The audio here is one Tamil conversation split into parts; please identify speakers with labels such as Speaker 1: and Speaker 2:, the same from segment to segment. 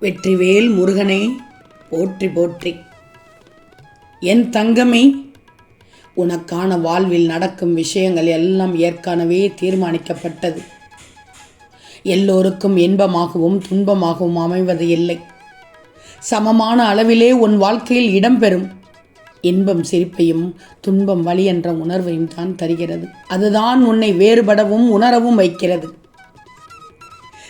Speaker 1: வெற்றிவேல் முருகனே போற்றி போற்றி. என் தங்கமே உனக்கான வாழ்வில் நடக்கும் விஷயங்கள் எல்லாம் ஏற்கனவே தீர்மானிக்கப்பட்டது. எல்லோருக்கும் இன்பமாகவும் துன்பமாகவும் அமைவது இல்லை. சமமான அளவிலே உன் வாழ்க்கையில் இடம்பெறும். இன்பம் சிரிப்பையும் துன்பம் வழி என்ற உணர்வையும் தான் தருகிறது. அதுதான் உன்னை வேறுபடவும் உணரவும் வைக்கிறது.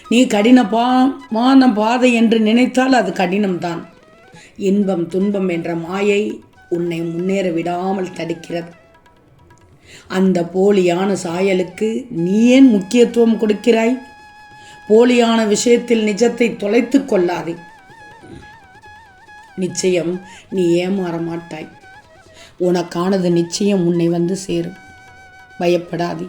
Speaker 1: நீ கடினமான பா பாதை என்று நினைத்தால் அது கடினம்தான். இன்பம் துன்பம் என்ற மாயை உன்னை முன்னேற விடாமல் தடுக்கிறது. அந்த போலியான சாயலுக்கு நீ ஏன் முக்கியத்துவம் கொடுக்கிறாய்? போலியான விஷயத்தில் நிஜத்தை தொலைத்து கொள்ளாதே. நிச்சயம் நீ ஏமாற மாட்டாய். உனக்கானது நிச்சயம் உன்னை வந்து சேரும். பயப்படாதே.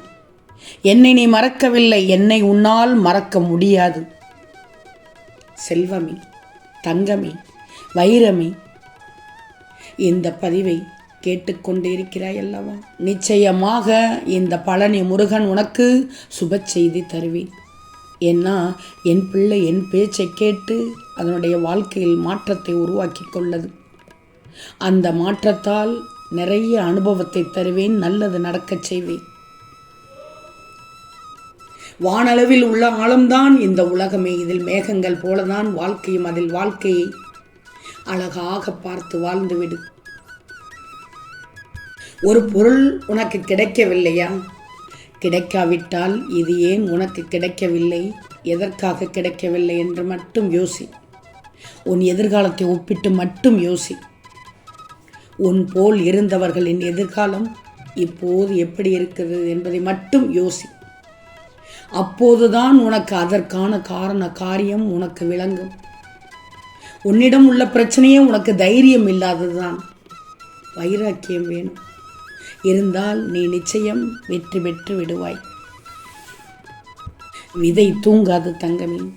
Speaker 1: என்னை நீ மறக்கவில்லை என்னை உன்னால் மறக்க முடியாது. செல்வமே தங்கமே வைரமே இந்த பதிவை கேட்டுக்கொண்டிருக்கிறாய் அல்லவா நிச்சயமாக இந்த பழனி முருகன் உனக்கு சுப செய்தி தருவேன். ஏன்னா என் பிள்ளை என் பேச்சை கேட்டு அதனுடைய வாழ்க்கையில் மாற்றத்தை உருவாக்கி கொள்ளது. அந்த மாற்றத்தால் நிறைய அனுபவத்தை தருவேன் நல்லது நடக்கச் செய்வேன். வானளவில் உள்ள ஆழம்தான் இந்த உலகமே. இதில் மேகங்கள் போலதான் வாழ்க்கையும் அதில் வாழ்க்கையை அழகாக பார்த்து வாழ்ந்துவிடு ஒரு பொருள் உனக்கு கிடைக்கவில்லையா? கிடைக்காவிட்டால் இது ஏன் உனக்கு கிடைக்கவில்லை? எதற்காக கிடைக்கவில்லை என்று மட்டும் யோசி. உன் எதிர்காலத்தை ஒப்பிட்டு மட்டும் யோசி. உன் போல் இருந்தவர்களின் எதிர்காலம் இப்போது எப்படி இருக்கிறது என்பதை மட்டும் யோசி. அப்போதுதான் உனக்கு அதற்கான காரண காரியம் உனக்கு விளங்கும். உன்னிடம் உள்ள பிரச்சனையே உனக்கு தைரியம் இல்லாததுதான். வைராக்கியம் வேணும். இருந்தால் நீ நிச்சயம் வெற்றி பெற்று விடுவாய். விதை தூங்காது தங்கமே.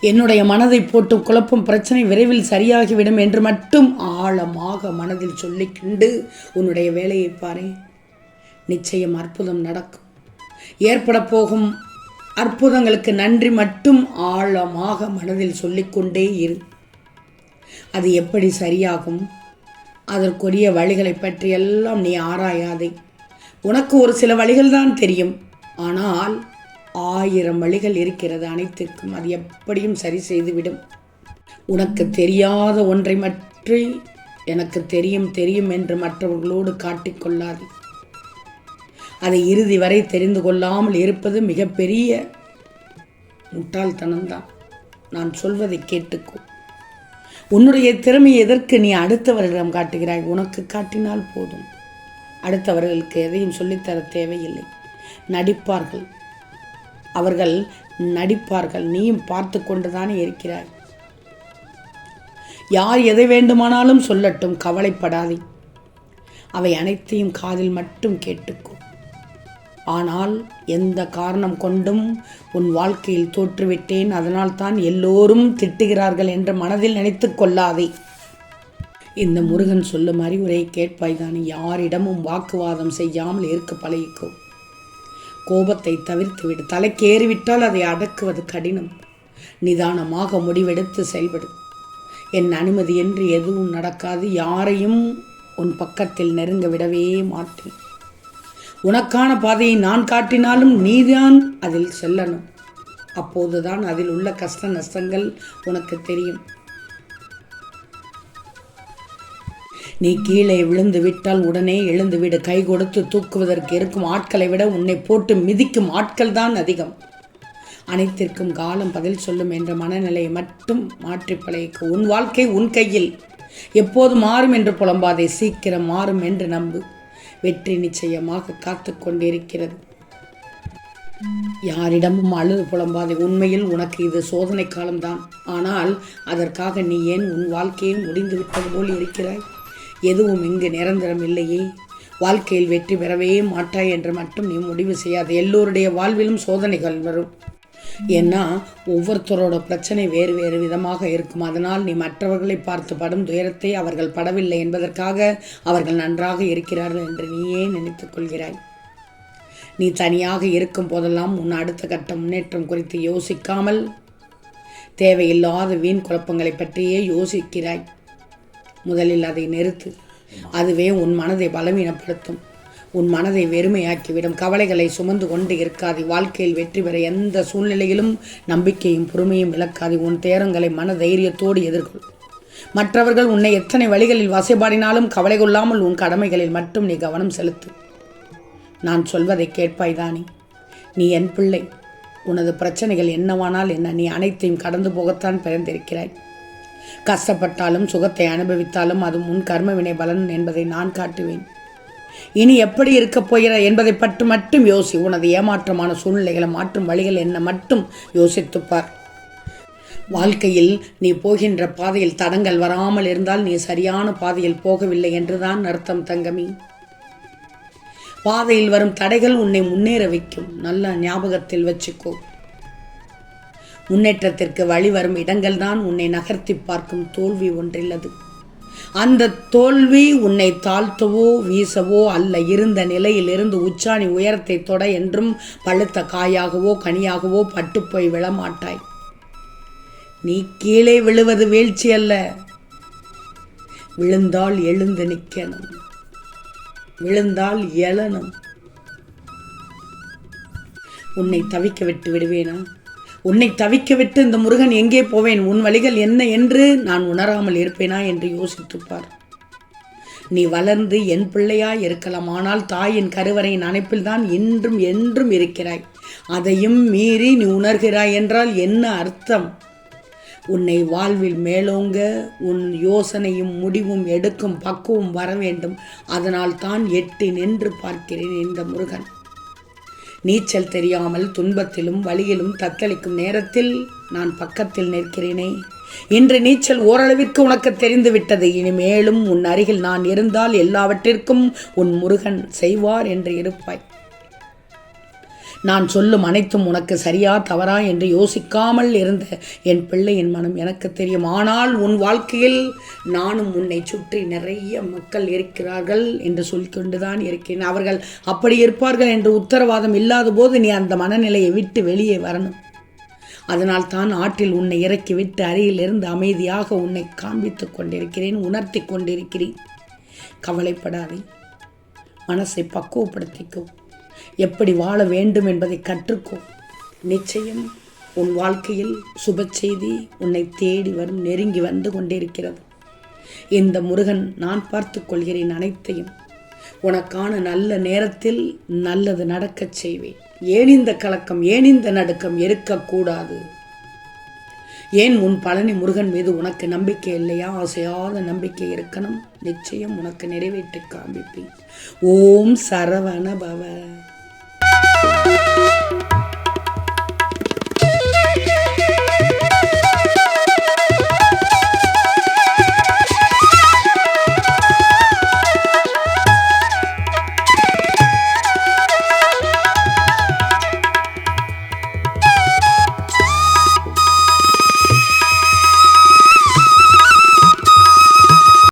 Speaker 1: என்னுடைய மனதை போட்டு குழப்பம் பிரச்சனை விரைவில் சரியாகிவிடும் என்று மட்டும் ஆழமாக மனதில் சொல்லிக்கொண்டு உன்னுடைய வேலையை பாரு நிச்சயம் அற்புதம் நடக்கும். ஏற்பட போகும் அற்புதங்களுக்கு நன்றி மட்டும் ஆழமாக மனதில் சொல்லிக்கொண்டே இரு. அது எப்படி சரியாகும்? அதற்குரிய வழிகளை பற்றி எல்லாம் நீ ஆராயாதே. உனக்கு ஒரு சில வழிகள் தான் தெரியும். ஆனால் ஆயிரம் வழிகள் இருக்கிறது அனைத்திற்கும் அது எப்படியும் சரி செய்துவிடும். உனக்கு தெரியாத ஒன்றை மற்றி எனக்கு தெரியும் தெரியும் என்று மற்றவர்களோடு காட்டிக்கொள்ளாதே அதை இறுதி வரை தெரிந்து கொள்ளாமல் இருப்பது மிகப்பெரிய முட்டாள்தனம்தான். நான் சொல்வதை கேட்டுக்கோ. உன்னுடைய திறமை எதற்கு நீ அடுத்தவர்களிடம் காட்டுகிறாய்? உனக்கு காட்டினால் போதும். அடுத்தவர்களுக்கு எதையும் சொல்லித்தர தேவையில்லை. நடிப்பார்கள். அவர்கள் நடிப்பார்கள். நீயும் பார்த்து கொண்டுதானே இருக்கிறாய். யார் எதை வேண்டுமானாலும் சொல்லட்டும். கவலைப்படாதே. அவை அனைத்தையும் காதில் மட்டும் கேட்டுக்கோ. ஆனால் எந்த காரணம் கொண்டும் உன் வாழ்க்கையில் தோற்றுவிட்டேன். அதனால் தான் எல்லோரும் திட்டுகிறார்கள் என்று மனதில் நினைத்து கொள்ளாதே. இந்த முருகன் சொல்லும் அறிவுரை கேட்பாய்தான். யாரிடமும் வாக்குவாதம் செய்யாமல் இருக்க பழகிக்கோ. கோபத்தை தவிர்த்துவிடு தலைக்கேறிவிட்டால் அதை அடக்குவது கடினம். நிதானமாக முடிவெடுத்து செயல்படு. என் அனுமதியின்றி எதுவும் நடக்காது. யாரையும் உன் பக்கத்தில் நெருங்க விடவே மாட்டேன். உனக்கான பாதையை நான் காட்டினாலும் நீதான் அதில் செல்லணும். அப்போதுதான் அதில் உள்ள கஷ்ட நஷ்டங்கள் உனக்கு தெரியும். நீ கீழே விழுந்து விட்டால் உடனே எழுந்துவிடு கை கொடுத்து தூக்குவதற்கு இருக்கும் ஆட்களை விட உன்னை போட்டு மிதிக்கும் ஆட்கள் தான் அதிகம். அனைத்திற்கும் காலம் பதில் சொல்லும் என்ற மனநிலையை மட்டும் மாற்றி பழகிக்க உன் வாழ்க்கை உன் கையில். எப்போது மாறும் என்று புலம்பாதே சீக்கிரம் மாறும் என்று நம்பு. வெற்றி நிச்சயமாக காத்து கொண்டிருக்கிறது. யாரிடமும் அழுது புலம்பாதே உண்மையில் உனக்கு இது சோதனை காலம்தான். ஆனால் அதற்காக நீ ஏன் உன் வாழ்க்கையை முடிந்து விட்டது போல் இருக்கிறாய்? எதுவும் இங்கு நிரந்தரம் இல்லையே. வாழ்க்கையில் வெற்றி பெறவே மாட்டாய் என்று மட்டும் நீ முடிவு செய்யாது. எல்லோருடைய வாழ்விலும் சோதனைகள் வரும். ஏன்னா ஒவ்வொருத்தரோட பிரச்சனை வேறு வேறு விதமாக இருக்கும். அதனால் நீ மற்றவர்களை பார்த்து படும் துயரத்தை அவர்கள் படவில்லை என்பதற்காக அவர்கள் நன்றாக இருக்கிறார்கள் என்று நீயே நினைத்துக் கொள்கிறாய். நீ தனியாக இருக்கும் போதெல்லாம் உன் அடுத்த கட்ட முன்னேற்றம் குறித்து யோசிக்காமல் தேவையில்லாத வீண் குழப்பங்களை பற்றியே யோசிக்கிறாய். முதலில் அதை நிறுத்து. அதுவே உன் மனதை பலவீனப்படுத்தும். உன் மனதை வெறுமையாக்கிவிடும். கவலைகளை சுமந்து கொண்டு இருக்காது. வாழ்க்கையில் வெற்றி பெற எந்த சூழ்நிலையிலும் நம்பிக்கையும் பொறுமையும் இழக்காது. உன் தேரங்களை மன தைரியத்தோடு எதிர்கொள். மற்றவர்கள் உன்னை எத்தனை வழிகளில் வசைபாடினாலும் கவலை கொள்ளாமல் உன் கடமைகளில் மட்டும் நீ கவனம் செலுத்து. நான் சொல்வதை கேட்பாய்தானே நீ என் பிள்ளை. உனது பிரச்சனைகள் என்னவானால் என்ன? நீ அனைத்தையும் கடந்து போகத்தான் பிறந்திருக்கிறாய். கஷ்டப்பட்டாலும் சுகத்தை அனுபவித்தாலும் அது உன் கர்மவினை பலன் என்பதை நான் காட்டுவேன். இனி எப்படி இருக்க போகிற என்பதை பற்றி மட்டும் யோசி. உனது ஏமாற்றமான சூழ்நிலைகளை மாற்றும் வழிகள் என்ன மட்டும் யோசித்துப்பார். வாழ்க்கையில் நீ போகின்ற பாதையில் தடங்கள் வராமல் இருந்தால் நீ சரியான பாதையில் போகவில்லை என்றுதான் அர்த்தம் தங்கமி. பாதையில் வரும் தடைகள் உன்னை முன்னேற வைக்கும். நல்ல ஞாபகத்தில் வச்சுக்கோ. முன்னேற்றத்திற்கு வழி வரும் இடங்கள்தான் உன்னை நகர்த்தி பார்க்கும் தோல்வி ஒன்றில்லது. அந்த தோல்வி உன்னை தாழ்த்தவோ வீசவோ அல்ல. இருந்த நிலையிலிருந்து உச்சாணி உயரத்தை தொட என்றும் பழுத்த காயாகவோ கனியாகவோ பட்டுப்போய் விழமாட்டாய். நீ கீழே விழுவது வீழ்ச்சி அல்ல. விழுந்தால் எழுந்து நிற்கணும். விழுந்தால் எழணும். உன்னை தவிக்க விட்டு விடுவேனா? உன்னை தவிக்க விட்டு இந்த முருகன் எங்கே போவேன்? உன் வழிகள் என்ன என்று நான் உணராமல் இருப்பேனா என்று யோசித்துப்பார். நீ வளர்ந்து என் பிள்ளையாய் இருக்கலாம். ஆனால் தாயின் கருவறையின் அணைப்பில்தான் இன்றும் என்றும் இருக்கிறாய். அதையும் மீறி நீ உணர்கிறாய் என்றால் என்ன அர்த்தம்? உன்னை வாழ்வில் மேலோங்க உன் யோசனையும் முடிவும் எடுக்கும் பக்குவம் வர வேண்டும். அதனால் தான் எட்டி நின்று பார்க்கிறேன் இந்த முருகன். நீச்சல் தெரியாமல் துன்பத்திலும் வழியிலும் தத்தளிக்கும் நேரத்தில் நான் பக்கத்தில் நிற்கிறேனே. இன்று நீச்சல் ஓரளவிற்கு உனக்கு தெரிந்துவிட்டது. இனிமேலும் உன் அருகில் நான் இருந்தால் எல்லாவற்றிற்கும் உன் முருகன் செய்வார் என்று இருப்பாய். நான் சொல்லும் அனைத்தும் உனக்கு சரியா தவறா என்று யோசிக்காமல் இருந்த என் பிள்ளையின் மனம் எனக்கு தெரியும். ஆனால் உன் வாழ்க்கையில் நானும் உன்னை சுற்றி நிறைய மக்கள் இருக்கிறார்கள் என்று சொல்லிக்கொண்டுதான் இருக்கிறேன். அவர்கள் அப்படி இருப்பார்கள் என்று உத்தரவாதம் இல்லாத போது நீ அந்த மனநிலையை விட்டு வெளியே வரணும். அதனால் தான் ஆற்றில் உன்னை இறக்கி விட்டு அருகிலிருந்து அமைதியாக உன்னை காண்பித்துக் கொண்டிருக்கிறேன் உணர்த்தி கொண்டிருக்கிறேன். கவலைப்படாதே. மனசை பக்குவப்படுத்திக்கோ. எப்படி வாழ வேண்டும் என்பதை கற்றுக்கோ. நிச்சயம் உன் வாழ்க்கையில் சுப செய்தி உன்னை தேடி வரும் நெருங்கி வந்து கொண்டிருக்கிறது. இந்த முருகன் நான் பார்த்து கொள்கிறேன் அனைத்தையும். உனக்கான நல்ல நேரத்தில் நல்லது நடக்கச் செய்வேன். ஏன் இந்த கலக்கம் ஏன் இந்த நடுக்கம் இருக்கக்கூடாது? ஏன் உன் பழனி முருகன் மீது உனக்கு நம்பிக்கை இல்லையா? அசையாத நம்பிக்கை இருக்கணும். நிச்சயம் உனக்கு நிறைவேற்றி காண்பிப்பேன். ஓம் சரவண பவ